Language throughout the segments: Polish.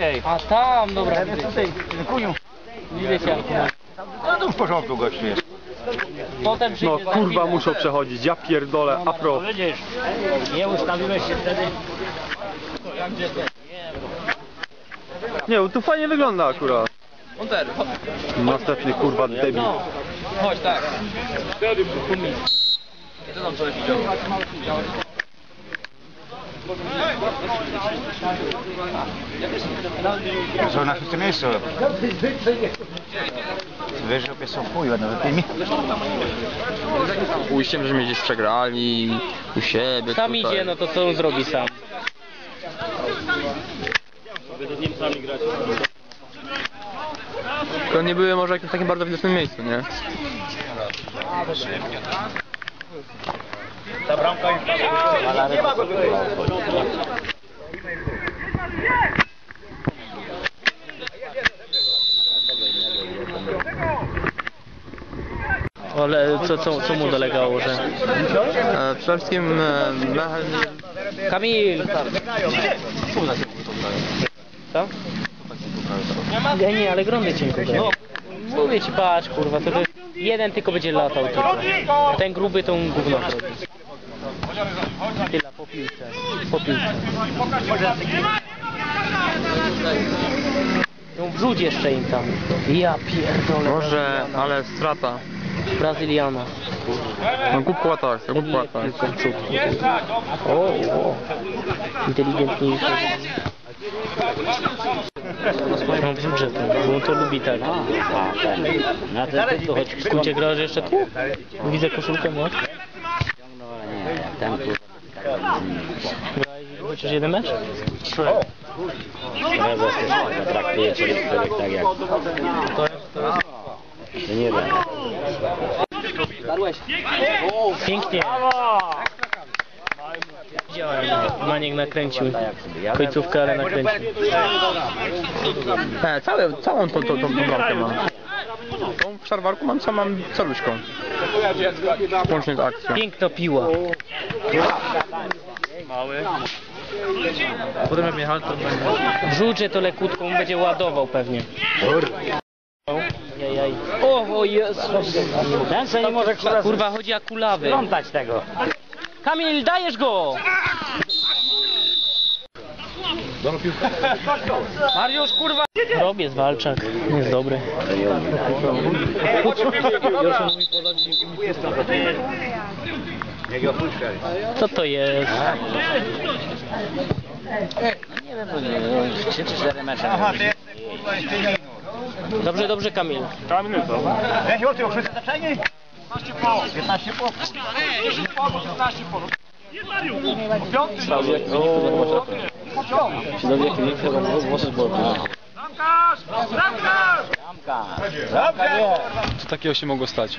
Ej. A tam, dobra. Tutaj, kuniu. Widzę cię. No to w porządku gościu jest. Potem No przyjdzie za kurwa chwilę. muszą przechodzić, ja pierdolę, afro. Widzisz, nie ustawiłeś się wtedy. Nie, bo tu fajnie wygląda akurat. Następny kurwa debil. Chodź, tak. Są na szóstym miejscu. Wiesz, że są chuj, będą wypili. Pójściem, że mnie gdzieś przegrali u siebie. Sam tutaj. idzie, no to co on zrobi sam? Tylko nie były może w takim bardzo widocznym miejscu, nie? Ale co, co, co mu dolegało, że... E, przede wszystkim e, mechanizm... Kamil! Co? Nie, nie, ale grądy cienko grają. Mówię ci, patrz, kurwa, to, to jeden tylko będzie latał tylko. Ten gruby tą gówno. Tyle, po piłce. Po piłce. No wrzuć jeszcze im tam. Ja pierdolę. Może, ale strata. Brazyliana. No głupła tak, głupła tak. Piłką w przód. O, o. Inteligentniejszy. No to, bo on to lubi tak. Na ten tu chodź. W skrócie grasz jeszcze tu? Widzę koszulkę, no. Ten tu. Grałeś chociaż jeden mecz? Prezes też traktuje człowiek tak jak... To nie wiem. Pięknie. Maniek nakręcił. Końcówkę, ale nakręcił. E, całe, całą tą, tą, tą, tą bramkę mam. Tą w szarwarku mam, co mam celuszką. Łącznie z akcją. Piękna piła. Potem jak jechałem, to Wrzucę to lekutką, on będzie ładował pewnie. Jajaj. O, o Jezus. Ten se nie może kurwa Kurwa, chodzi jak kulawy. tego. Kamil, dajesz go! Mariusz, kurwa! Robię zwalczak, jest dobry. Co to jest? Trzy czy cztery mecze. Dobrze, dobrze Kamil. Co takiego się mogło stać?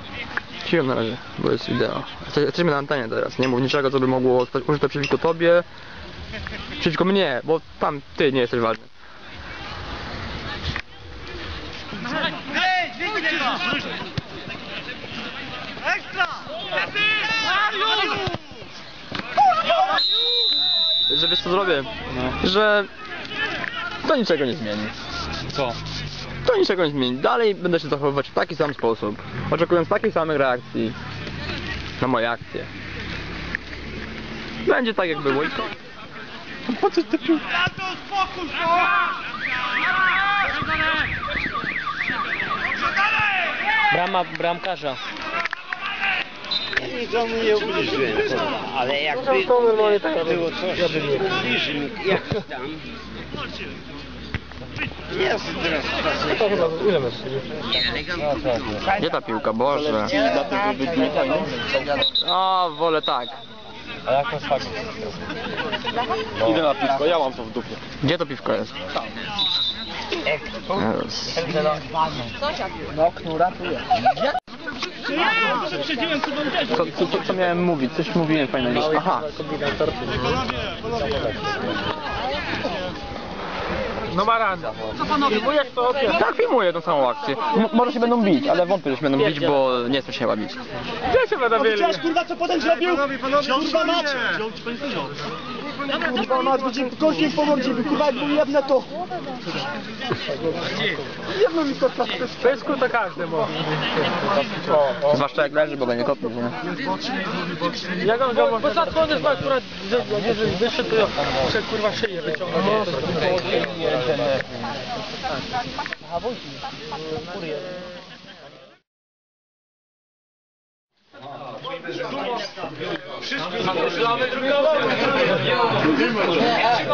Ciłem na razie, bo jest wideo. Jeste- Jesteśmy na antenie teraz, nie mów niczego, co by mogło zostać użyte przeciwko tobie. Przeciwko mnie, bo tam ty nie jesteś ważny. Że wiesz co zrobię? Że to niczego nie zmieni. Co? To niczego nie zmieni. Dalej będę się zachowywać w taki sam sposób. Oczekując takiej samej reakcji na moje akcje. Będzie tak jak było i to. Po co ty pił? Brama, bramkarza. Nikomu nie ubliżyłem, ale jakby było coś bliżej, jak tam. Jest teraz Gdzie ta piłka? Boże. A, wolę tak. Idę na piwko, ja mam to w dupie. Gdzie to piwko jest? Jezus. Co, co, co, co miałem mówić? Coś mówiłem fajnego. Aha. No maran. Co panowie? Filmujesz to? Tak, filmuję tą samą akcję. M- może się będą bić, ale wątpię, że się będą bić, bo nie chcą się chyba bić. Gdzie się będą mieli? Widziałeś kurwa co potem zrobił? Kurwa mać! Kurwa mać, będzie koźnik po mordzie, kurwa jak był jebne to. Jedno mi to tak Pysku to każdy może. Zwłaszcza jak leży, bo będzie kopnął, nie? Jak on go może... Bo zatkony ma akurat, że wyszedł to muszę kurwa szyję wyciągnąć.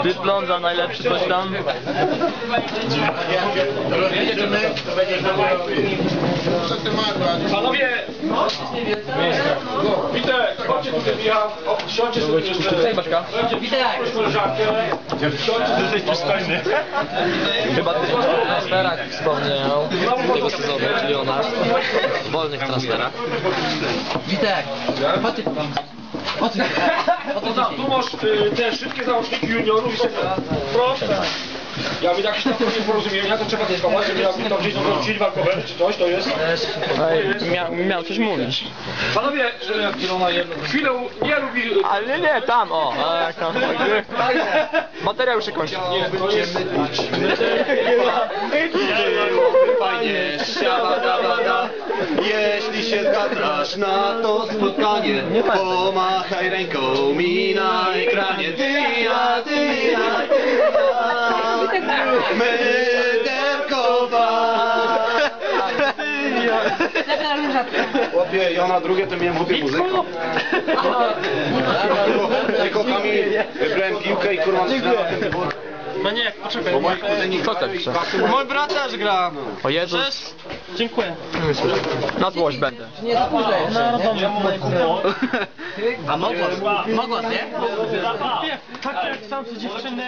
Wygląda najlepszy coś tam. Panowie! Witek, chodźcie tutaj, Michał. O, Siądźcie sobie jeszcze. Cześć Baśka. Witek! jesteś przystojny. Chyba ty w transferach wspomniał tego sezonu, czyli o nas. W wolnych transferach. No, tu masz y, te szybkie załączniki juniorów i sobie proste. Jak będzie jakieś tam nieporozumienia, to trzeba to schować, żeby jakby tam gdzieś wrócić walkowe, czy coś, to jest. Miał, miał coś mówić. Panowie, y, chwilę nie lubi... Ale nie, nie, tam, o. Tak, tam. Materiał już się kończy. Fajnie, siabadabada. Jeśli się zgadzasz na to spotkanie, pomachaj ręką mi na ekranie. Ty ja, ty ja, ty ja. Myderkowa. Chłopie, ja na drugie to miałem chłopie muzykę. Tylko Kamil, wybrałem piłkę i kurwa. No nie, poczekaj. Bo moi kuzyni Co tak pisze? Mój brat też gra. O Jezus. Dziękuję. Na złość będę. A mogłaś? Mogłaś, nie? Tak jak sam dziewczyny.